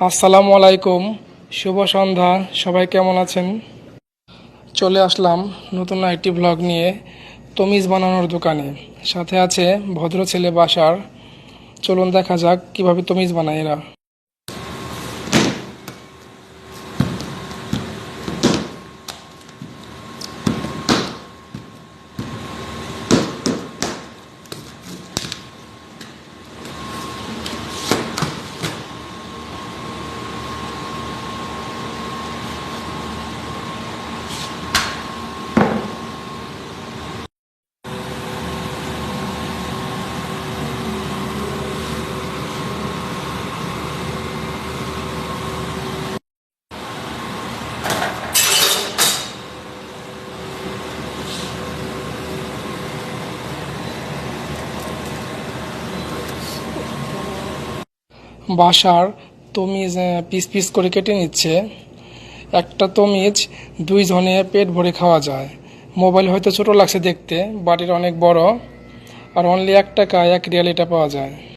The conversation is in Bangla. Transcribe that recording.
আসসালামু আলাইকুম, শুভ সন্ধ্যা, সবাই কেমন আছেন? চলে আসলাম নতুন একটি ব্লগ নিয়ে তমিজ বানানোর দোকানে। সাথে আছে ভদ্র ছেলে বাসার। চলুন দেখা যাক কীভাবে তমিজ বানায় এরা। বাসার তমিজ পিস পিস করে কেটে নিচ্ছে। একটা তমিজ, দুই জনে পেট ভরে খাওয়া যায়। মোবাইল হয়তো ছোট লাগছে দেখতে, বাড়ির অনেক বড়, আর অনলি এক টাকায় এক রিয়াল এটা পাওয়া যায়।